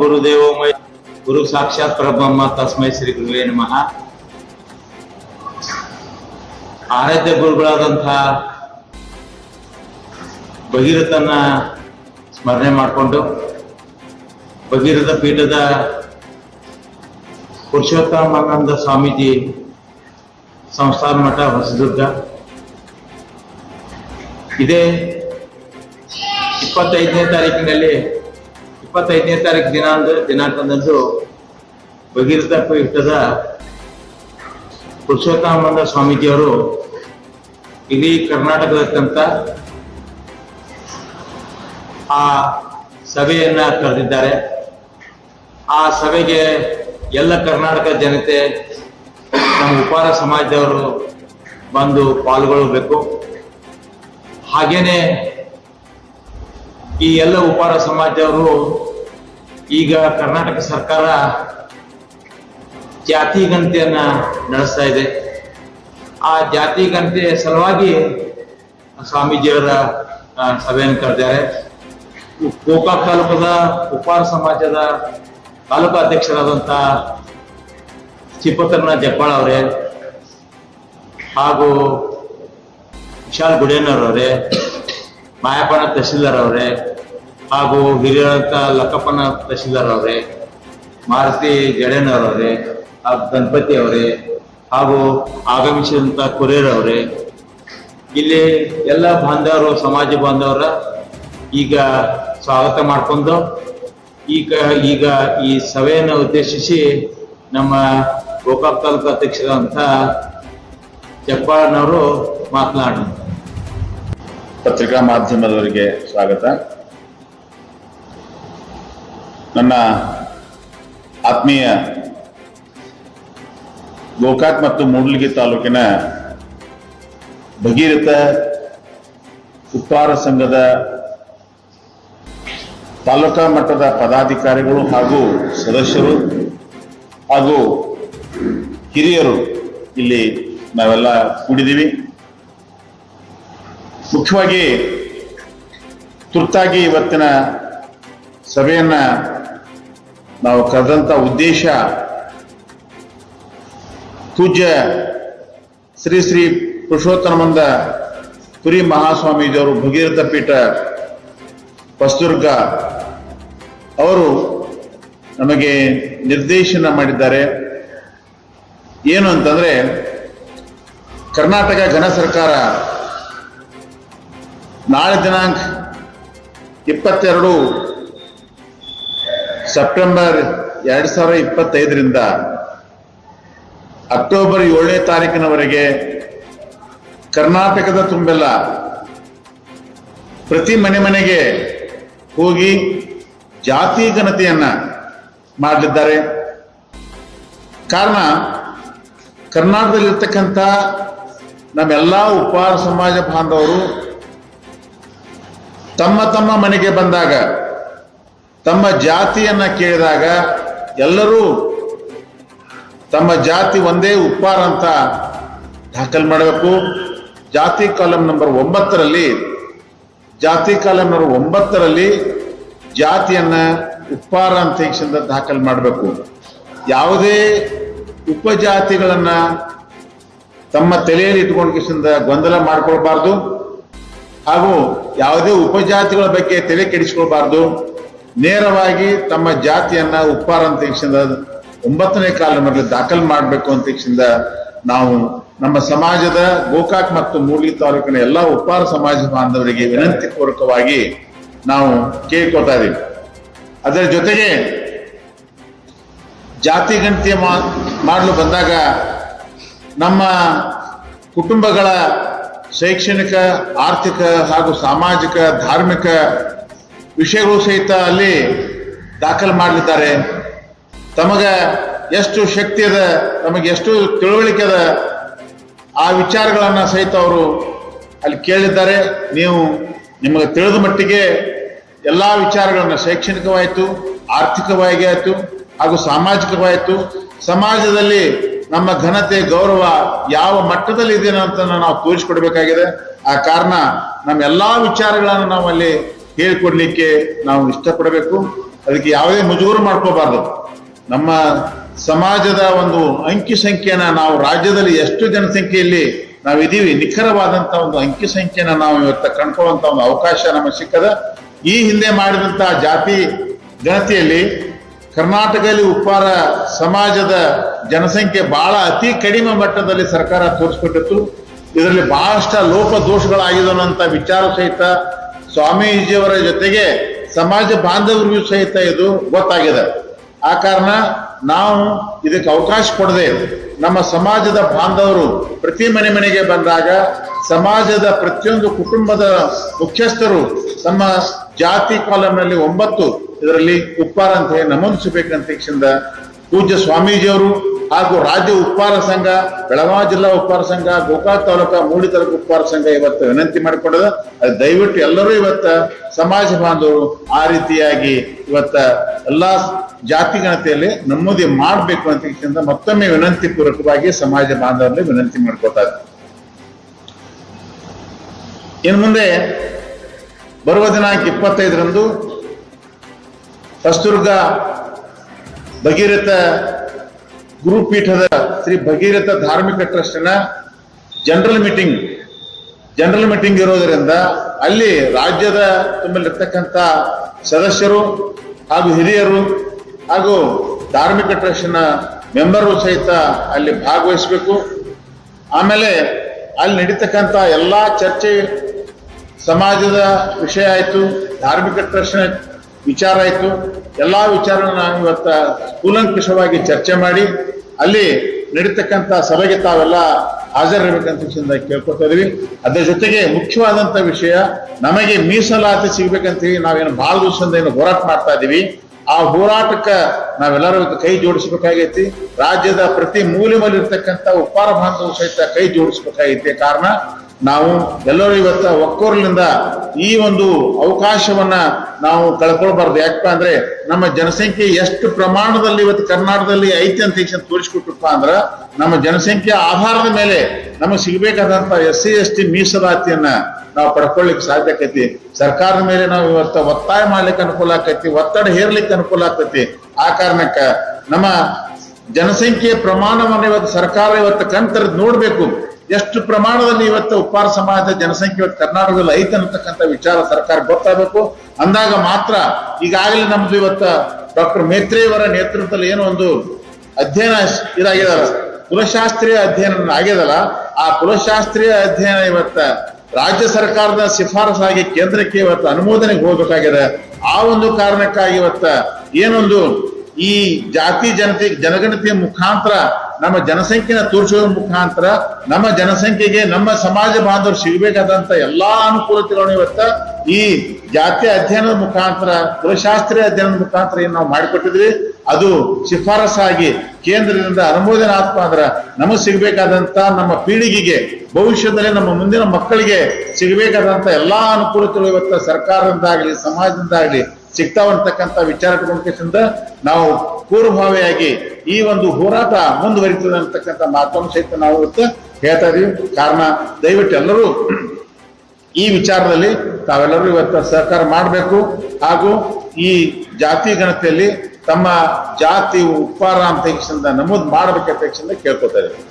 ಗುರುದೇವೋ ಮೈ ಗುರು ಸಾಕ್ಷಾತ್ ಪರಬ್ರಹ್ಮ ತಸ್ಮೈ ಶ್ರೀ ಗುರುವೇ ನಮಃ. ಆರಾಧ್ಯ ಗುರುಗಳಾದಂತಹ ಭಗೀರಥನ ಸ್ಮರಣೆ ಮಾಡಿಕೊಂಡು ಭಗೀರಥ ಪೀಠದ ಪುರುಷೋತ್ತಮಾನಂದ ಸ್ವಾಮೀಜಿ ಸಂಸ್ಥಾನ ಮಠ ಹೊಸದುರ್ಗ. ಇದೇ ಇಪ್ಪತ್ತೈದನೇ ತಾರೀಕಿನಲ್ಲಿ ಇಪ್ಪತ್ತೈದನೇ ತಾರೀಕು ದಿನಾಂಕ ದಿನಾಂಕದಂದು ಭಗೀರಥ ಪೀಠದ ಪುರುಷೋತ್ತಮಾನಂದ ಸ್ವಾಮೀಜಿಯವರು ಇಡೀ ಕರ್ನಾಟಕದಕ್ಕಂತ ಆ ಸಭೆಯನ್ನ ಕರೆದಿದ್ದಾರೆ. ಆ ಸಭೆಗೆ ಎಲ್ಲ ಕರ್ನಾಟಕ ಜನತೆ, ನಮ್ಮ ಉಪಾರ ಸಮಾಜದವರು ಬಂದು ಪಾಲ್ಗೊಳ್ಳಬೇಕು. ಹಾಗೇನೆ ಈ ಎಲ್ಲ ಉಪಾರ ಸಮಾಜವರು ಈಗ ಕರ್ನಾಟಕ ಸರ್ಕಾರ ಜಾತಿ ಗಣತಿಯನ್ನ ನಡೆಸ್ತಾ ಇದೆ. ಆ ಜಾತಿ ಗಣತಿ ಸಲುವಾಗಿ ಸ್ವಾಮೀಜಿಯವರ ಸಭೆಯನ್ನು ಕರೆದಿದ್ದಾರೆ. ಕೋಕಾ ತಾಲೂಕದ ಉಪಾರ ಸಮಾಜದ ತಾಲೂಕು ಅಧ್ಯಕ್ಷರಾದಂಥ ಚಿಪ್ಪತ್ರನ ಜಪ್ಪಾಳ್ ಅವರೇ ಹಾಗೂ ವಿಶಾಲ್ ಗುಡೇನರ್ ಅವರೇ ಮಾಯಪ್ಪನ ತಹಶೀಲ್ದಾರ್ ಅವರೇ ಹಾಗೂ ಹಿರಿಯರಂತ ಲಕ್ಕಪ್ಪನ ತಹಶೀಲ್ದಾರ್ ಅವರೇ ಮಾರುತಿ ಜಡೇನವರವರೇ ಹಾಗೂ ಗಣಪತಿ ಅವರೇ, ಹಾಗೂ ಆಗಮಿಸಿದಂತ ಕುರೇರ್ ಅವರೇ ಇಲ್ಲಿ ಎಲ್ಲ ಬಾಂಧವರು, ಸಮಾಜ ಬಾಂಧವರ ಈಗ ಸ್ವಾಗತ ಮಾಡಿಕೊಂಡು, ಈಗ ಈಗ ಈ ಸಭೆಯನ್ನು ಉದ್ದೇಶಿಸಿ ನಮ್ಮ ಗೋಕಾಕ್ ತಾಲೂಕು ಅಧ್ಯಕ್ಷರಾದಂಥ ಜಪ್ಪಾಳನವರು ಮಾತನಾಡ ಪತ್ರಿಕಾ ಮಾಧ್ಯಮದವರಿಗೆ ಸ್ವಾಗತ. ನನ್ನ ಆತ್ಮೀಯ ಗೋಕಾಕ್ ಮತ್ತು ಮೂಡ್ಲಿಗಿ ತಾಲೂಕಿನ ಭಗೀರಥ ಉಪ್ಪಾರ ಸಂಘದ ತಾಲೂಕಾ ಮಟ್ಟದ ಪದಾಧಿಕಾರಿಗಳು ಹಾಗೂ ಸದಸ್ಯರು ಹಾಗೂ ಹಿರಿಯರು ಇಲ್ಲಿ ನಾವೆಲ್ಲ ಕೂಡಿದ್ದೀವಿ. ಮುಖ್ಯವಾಗಿ ತುರ್ತಾಗಿ ಇವತ್ತಿನ ಸಭೆಯನ್ನ ನಾವು ಕರೆದಂಥ ಉದ್ದೇಶ ಪೂಜ್ಯ ಶ್ರೀ ಶ್ರೀ ಪುರುಷೋತ್ತಮಂದ ಪುರಿ ಮಹಾಸ್ವಾಮೀಜಿಯವರು ಭಗೀರಥ ಪೀಠ ಹೊಸದುರ್ಗ ಅವರು ನಮಗೆ ನಿರ್ದೇಶನ ಮಾಡಿದ್ದಾರೆ. ಏನು ಅಂತಂದರೆ ಕರ್ನಾಟಕ ಘನ ಸರ್ಕಾರ ನಾಳೆ ದಿನಾಂಕ ಇಪ್ಪತ್ತೆರಡು ಸೆಪ್ಟೆಂಬರ್ ಎರಡ್ ಸಾವಿರ ಇಪ್ಪತ್ತೈದರಿಂದ ಅಕ್ಟೋಬರ್ ಏಳನೇ ತಾರೀಕಿನವರೆಗೆ ಕರ್ನಾಟಕದ ತುಂಬೆಲ್ಲ ಪ್ರತಿ ಮನೆ ಮನೆಗೆ ಹೋಗಿ ಜಾತಿ ಘನತೆಯನ್ನ ಮಾಡಲಿದ್ದಾರೆ. ಕಾರಣ ಕರ್ನಾಟಕದಲ್ಲಿರ್ತಕ್ಕಂಥ ನಮ್ಮೆಲ್ಲ ಉಪಹಾರ ಸಮಾಜ ಬಾಂಧವರು ತಮ್ಮ ತಮ್ಮ ಮನೆಗೆ ಬಂದಾಗ ತಮ್ಮ ಜಾತಿಯನ್ನ ಕೇಳಿದಾಗ ಎಲ್ಲರೂ ತಮ್ಮ ಜಾತಿ ಒಂದೇ ಉಪ್ಪಾರ ಅಂತ ದಾಖಲು ಮಾಡಬೇಕು. ಜಾತಿ ಕಾಲಂ ನಂಬರ್ ಒಂಬತ್ತರಲ್ಲಿ, ಜಾತಿ ಕಾಲಂ ನಂಬರ್ ಒಂಬತ್ತರಲ್ಲಿ ಜಾತಿಯನ್ನ ಉಪ್ಪಾರ ಅಂತ ದಾಖಲು ಮಾಡಬೇಕು. ಯಾವುದೇ ಉಪಜಾತಿಗಳನ್ನ ತಮ್ಮ ತಲೆಯಲ್ಲಿ ಇಟ್ಕೊಂಡು ಕಿಸಿಂದ ಗೊಂದಲ ಮಾಡ್ಕೊಳ್ಬಾರ್ದು. ಹಾಗೂ ಯಾವುದೇ ಉಪಜಾತಿಗಳ ಬಗ್ಗೆ ತಲೆ ಕೆಡಿಸ್ಕೊಳ್ಬಾರ್ದು. ನೇರವಾಗಿ ತಮ್ಮ ಜಾತಿಯನ್ನ ಉಪ್ಪಾರ ಅಂತ ಒಂಬತ್ತನೇ ಕಾಲಮಲ್ಲಿ ದಾಖಲು ಮಾಡಬೇಕು ಅಂತ ನಾವು ನಮ್ಮ ಸಮಾಜದ ಗೋಕಾಕ್ ಮತ್ತು ಮೂಡ್ಲಿ ತಾಲೂಕಿನ ಎಲ್ಲ ಉಪ್ಪಾರ ಸಮಾಜ ಬಾಂಧವರಿಗೆ ವಿನಂತಿ ಪೂರ್ವಕವಾಗಿ ನಾವು ಕೇಳ್ಕೊತಾ ಇದೀವಿ. ಅದರ ಜೊತೆಗೆ ಜಾತಿ ಗಣತಿ ಮಾಡಲು ಬಂದಾಗ ನಮ್ಮ ಕುಟುಂಬಗಳ ಶೈಕ್ಷಣಿಕ, ಆರ್ಥಿಕ ಹಾಗೂ ಸಾಮಾಜಿಕ, ಧಾರ್ಮಿಕ ವಿಷಯಗಳು ಸಹಿತ ಅಲ್ಲಿ ದಾಖಲು ಮಾಡಲಿದ್ದಾರೆ ತಮಗ ಎಷ್ಟು ಶಕ್ತಿ ಅದ ತಮಗೆ ಎಷ್ಟು ತಿಳುವಳಿಕೆ ಅದ, ಆ ವಿಚಾರಗಳನ್ನು ಸಹಿತ ಅವರು ಅಲ್ಲಿ ಕೇಳಿದ್ದಾರೆ. ನೀವು ನಿಮಗೆ ತಿಳಿದ ಮಟ್ಟಿಗೆ ಎಲ್ಲ ವಿಚಾರಗಳನ್ನು ಶೈಕ್ಷಣಿಕವಾಯಿತು, ಆರ್ಥಿಕವಾಗಿ ಆಯಿತು, ಹಾಗೂ ಸಾಮಾಜಿಕವಾಯಿತು ಸಮಾಜದಲ್ಲಿ ನಮ್ಮ ಘನತೆ, ಗೌರವ ಯಾವ ಮಟ್ಟದಲ್ಲಿ ಇದೆ ಅಂತ ನಾವು ತೋರಿಸಿಕೊಡ್ಬೇಕಾಗಿದೆ. ಆ ಕಾರಣ ನಮ್ಮ ಎಲ್ಲ ವಿಚಾರಗಳನ್ನು ನಾವು ಅಲ್ಲಿ ಹೇಳಿಕೊಡ್ಲಿಕ್ಕೆ ನಾವು ಇಷ್ಟಪಡಬೇಕು. ಅದಕ್ಕೆ ಯಾವುದೇ ಮುಜುಗರ ಮಾಡ್ಕೋಬಾರ್ದು. ನಮ್ಮ ಸಮಾಜದ ಒಂದು ಅಂಕಿ ಸಂಖ್ಯೆನ ನಾವು ರಾಜ್ಯದಲ್ಲಿ ಎಷ್ಟು ಜನಸಂಖ್ಯೆಯಲ್ಲಿ ನಾವು ಇದೀವಿ ನಿಖರವಾದಂತ ಒಂದು ಅಂಕಿ ಸಂಖ್ಯೆನ ನಾವು ಇವತ್ತು ಕಂಡ್ಕೊಳ್ಳುವಂತ ಒಂದು ಅವಕಾಶ ನಮಗೆ ಸಿಕ್ಕದ. ಈ ಹಿಂದೆ ಮಾಡಿದಂತ ಜಾತಿ ಗಣತಿಯಲ್ಲಿ ಕರ್ನಾಟಕದಲ್ಲಿ ಉಪ್ಪಾರ ಸಮಾಜದ ಜನಸಂಖ್ಯೆ ಬಹಳ ಅತಿ ಕಡಿಮೆ ಮಟ್ಟದಲ್ಲಿ ಸರ್ಕಾರ ತೋರಿಸ್ಕೊಟ್ಟಿತ್ತು. ಇದರಲ್ಲಿ ಬಹಳಷ್ಟು ಲೋಪ ದೋಷಗಳಾಗಿದವಂತ ವಿಚಾರ ಸಹಿತ ಸ್ವಾಮೀಜಿಯವರ ಜೊತೆಗೆ ಸಮಾಜ ಬಾಂಧವರಿಗೂ ಸಹಿತ ಇದು ಗೊತ್ತಾಗಿದೆ. ಆ ಕಾರಣ ನಾವು ಇದಕ್ಕೆ ಅವಕಾಶ ಕೊಡದೆ ನಮ್ಮ ಸಮಾಜದ ಬಾಂಧವರು ಪ್ರತಿ ಮನೆ ಮನೆಗೆ ಬಂದಾಗ ಸಮಾಜದ ಪ್ರತಿಯೊಂದು ಕುಟುಂಬದ ಮುಖ್ಯಸ್ಥರು ತಮ್ಮ ಜಾತಿ ಕಾಲಂನಲ್ಲಿ ಒಂಬತ್ತು ಇದರಲ್ಲಿ ಉಪ್ಪಾರ ಅಂತ ಹೇಳಿ ಪೂಜ್ಯ ಸ್ವಾಮೀಜಿಯವರು ಹಾಗೂ ರಾಜ್ಯ ಉಪ್ಪಾರ ಸಂಘ, ಬೆಳಗಾವಿ ಜಿಲ್ಲಾ ಉಪ್ಪಾರ ಸಂಘ, ಗೋಕಾಕ್ ತಾಲೂಕಾ ಮೂಡಿ ತಾಲೂಕು ಉಪ್ಪಾರ ಸಂಘ ಇವತ್ತು ವಿನಂತಿ ಮಾಡಿಕೊಂಡದ. ಅದು ದಯವಿಟ್ಟು ಎಲ್ಲರೂ ಇವತ್ತ ಸಮಾಜ ಬಾಂಧವರು ಆ ರೀತಿಯಾಗಿ ಇವತ್ತ ಎಲ್ಲಾ ಜಾತಿ ಗಣತೆಯಲ್ಲಿ ನಮೂದಿ ಮಾಡಬೇಕು ಅಂತ ಮತ್ತೊಮ್ಮೆ ವಿನಂತಿ ಪೂರ್ವಕವಾಗಿ ಸಮಾಜ ಬಾಂಧವರಲ್ಲಿ ವಿನಂತಿ ಮಾಡ್ಕೊತಾ ಇನ್ ಮುಂದೆ ಬರುವ ದಿನಾಂಕ ಇಪ್ಪತ್ತೈದರಂದು ಹೊಸದುರ್ಗ ಭಗೀರಥ ಗುರುಪೀಠದ ಶ್ರೀ ಭಗೀರಥ ಧಾರ್ಮಿಕ ಟ್ರಸ್ಟ್ನ ಜನರಲ್ ಮೀಟಿಂಗ್ ಜನರಲ್ ಮೀಟಿಂಗ್ ಇರೋದರಿಂದ ಅಲ್ಲಿ ರಾಜ್ಯದ ತುಂಬಲಿರ್ತಕ್ಕಂಥ ಸದಸ್ಯರು ಹಾಗೂ ಹಿರಿಯರು ಹಾಗೂ ಧಾರ್ಮಿಕ ಟ್ರಸ್ಟ್ನ ಮೆಂಬರು ಸಹಿತ ಅಲ್ಲಿ ಭಾಗವಹಿಸಬೇಕು. ಆಮೇಲೆ ಅಲ್ಲಿ ನಡೀತಕ್ಕಂಥ ಎಲ್ಲ ಚರ್ಚೆ ಸಮಾಜದ ವಿಷಯ ಆಯಿತು, ಧಾರ್ಮಿಕ ಟ್ರಸ್ಟ್ನ ವಿಚಾರ ಇತ್ತು ಎಲ್ಲಾ ವಿಚಾರನ ಇವತ್ತ ಕೂಲಂಕುಷವಾಗಿ ಚರ್ಚೆ ಮಾಡಿ, ಅಲ್ಲಿ ನಡೀತಕ್ಕಂಥ ಸಭೆಗೆ ತಾವೆಲ್ಲ ಹಾಜರಿರಬೇಕಂತ ವಿಷಯದಿಂದ ಕೇಳ್ಕೊತಾ ಇದೀವಿ. ಅದರ ಜೊತೆಗೆ ಮುಖ್ಯವಾದಂಥ ವಿಷಯ, ನಮಗೆ ಮೀಸಲಾತಿ ಸಿಗಬೇಕಂತ ಹೇಳಿ ನಾವೇನು ಭಾಳ ದಿವಸದಿಂದ ಏನು ಹೋರಾಟ ಮಾಡ್ತಾ ಇದ್ದೀವಿ. ಆ ಹೋರಾಟಕ್ಕೆ ನಾವೆಲ್ಲರೂ ಕೈ ಜೋಡಿಸಬೇಕಾಗೈತಿ. ರಾಜ್ಯದ ಪ್ರತಿ ಮೂಲೆ ಮೇಲೆ ಇರ್ತಕ್ಕಂಥ ಉಪ್ಪಾರ ಬಾಂಧವರು ಸಹಿತ ಕೈ ಜೋಡಿಸಬೇಕಾಗೈತಿ ಕಾರಣ. ನಾವು ಎಲ್ಲರೂ ಇವತ್ತು ಒಕ್ಕೋರ್ಲಿಂದ ಈ ಒಂದು ಅವಕಾಶವನ್ನ ನಾವು ಕಳ್ಕೊಳ್ಬಾರ್ದು. ಯಾಕಪ್ಪ ಅಂದ್ರೆ ನಮ್ಮ ಜನಸಂಖ್ಯೆ ಎಷ್ಟು ಪ್ರಮಾಣದಲ್ಲಿ ಇವತ್ತು ಕರ್ನಾಟಕದಲ್ಲಿ ಐತಿ ಅಂತ ಹೆಚ್ಚಿನ ತೋರಿಸ್ಕೊಟ್ರಪ್ಪ ಅಂದ್ರ ನಮ್ಮ ಜನಸಂಖ್ಯೆ ಆಧಾರದ ಮೇಲೆ ನಮಗೆ ಸಿಗಬೇಕಾದಂತ ಎಸ್ ಸಿ ಎಸ್ ಟಿ ಮೀಸಲಾತಿಯನ್ನ ನಾವು ಪಡ್ಕೊಳ್ಳಿಕ್ಕೆ ಸಾಧ್ಯ ಆಕೈತಿ. ಸರ್ಕಾರದ ಮೇಲೆ ನಾವು ಇವತ್ತು ಒತ್ತಾಯ ಮಾಡ್ಲಿಕ್ಕೆ ಅನುಕೂಲ ಆಕೈತಿ, ಒತ್ತಡ ಹೇರ್ಲಿಕ್ಕೆ ಅನುಕೂಲ ಆಕೈತಿ. ಆ ಕಾರಣಕ್ಕ ನಮ್ಮ ಜನಸಂಖ್ಯೆಯ ಪ್ರಮಾಣವನ್ನು ಇವತ್ತು ಸರ್ಕಾರ ಇವತ್ತು ಕಣ್ತರದ್ ನೋಡ್ಬೇಕು. ಎಷ್ಟು ಪ್ರಮಾಣದಲ್ಲಿ ಇವತ್ತು ಉಪ್ಪಾರ ಸಮಾಜದ ಜನಸಂಖ್ಯೆ ಇವತ್ತು ಕರ್ನಾಟಕದಲ್ಲಿ ಐತೆ ಅನ್ನತಕ್ಕಂಥ ವಿಚಾರ ಸರ್ಕಾರ ಗೊತ್ತಾಗಬೇಕು. ಅಂದಾಗ ಮಾತ್ರ ಈಗಾಗಲೇ ನಮ್ದು ಇವತ್ತು ಡಾಕ್ಟರ್ ಮೇತ್ರೆಯವರ ನೇತೃತ್ವದಲ್ಲಿ ಏನೋ ಒಂದು ಅಧ್ಯಯನ ಇದಾಗಿದಲ್ಲ, ಕುಲಶಾಸ್ತ್ರೀಯ ಅಧ್ಯಯನ ಆಗ್ಯದಲ್ಲ ಆ ಕುಲಶಾಸ್ತ್ರೀಯ ಅಧ್ಯಯನ ಇವತ್ತ ರಾಜ್ಯ ಸರ್ಕಾರದ ಶಿಫಾರಸಾಗಿ ಕೇಂದ್ರಕ್ಕೆ ಇವತ್ತು ಅನುಮೋದನೆಗೆ ಹೋಗ್ಬೇಕಾಗಿದೆ. ಆ ಒಂದು ಕಾರಣಕ್ಕಾಗಿ ಇವತ್ತ ಏನೊಂದು ಈ ಜಾತಿ, ಜನತೆ, ಜನಗಣತಿಯ ಮುಖಾಂತರ ನಮ್ಮ ಜನಸಂಖ್ಯೆನ ತೋರಿಸೋದ್ರ ಮುಖಾಂತರ ನಮ್ಮ ಜನಸಂಖ್ಯೆಗೆ ನಮ್ಮ ಸಮಾಜ ಬಾಂಧವರು ಸಿಗಬೇಕಾದಂತ ಎಲ್ಲಾ ಅನುಕೂಲತೆಗಳನ್ನು ಇವತ್ತ ಈ ಜಾತಿ ಅಧ್ಯಯನದ ಮುಖಾಂತರ ಕುಲಶಾಸ್ತ್ರೀಯ ಅಧ್ಯಯನದ ಮುಖಾಂತರ ಏನ್ ನಾವು ಮಾಡಿಕೊಟ್ಟಿದ್ವಿ ಅದು ಶಿಫಾರಸಾಗಿ ಕೇಂದ್ರದಿಂದ ಅನುಮೋದನೆ ಆತ್ಮ ಅಂದ್ರೆ ನಮಗೆ ಸಿಗಬೇಕಾದಂತ ನಮ್ಮ ಪೀಳಿಗೆಗೆ, ಭವಿಷ್ಯದಲ್ಲಿ ನಮ್ಮ ಮುಂದಿನ ಮಕ್ಕಳಿಗೆ ಸಿಗಬೇಕಾದಂತ ಎಲ್ಲಾ ಅನುಕೂಲತೆಗಳು ಇವತ್ತು ಸರ್ಕಾರದಿಂದಾಗ್ಲಿ, ಸಮಾಜದಿಂದಾಗ್ಲಿ ಸಿಗ್ತಾವಂತಕ್ಕಂಥ ವಿಚಾರ ನಾವು ಪೂರ್ವಭಾವಿಯಾಗಿ ಈ ಒಂದು ಹೋರಾಟ ಮುಂದುವರಿತದೆ ಅಂತಕ್ಕಂಥ ಮಾತನ್ನು ಸಹಿತ ನಾವು ಇವತ್ತು ಹೇಳ್ತಾ ಇದೀವಿ. ಕಾರಣ, ದಯವಿಟ್ಟು ಎಲ್ಲರೂ ಈ ವಿಚಾರದಲ್ಲಿ ತಾವೆಲ್ಲರೂ ಇವತ್ತು ಸಹಕಾರ ಮಾಡಬೇಕು. ಹಾಗೂ ಈ ಜಾತಿ ಗಣತಿಯಲ್ಲಿ ತಮ್ಮ ಜಾತಿ ಉಪ್ಪಾರ ಅಂತ ನಮೂದು ಮಾಡಬೇಕಂತ ಕೇಳ್ಕೊತಾ ಇದ್ದೀವಿ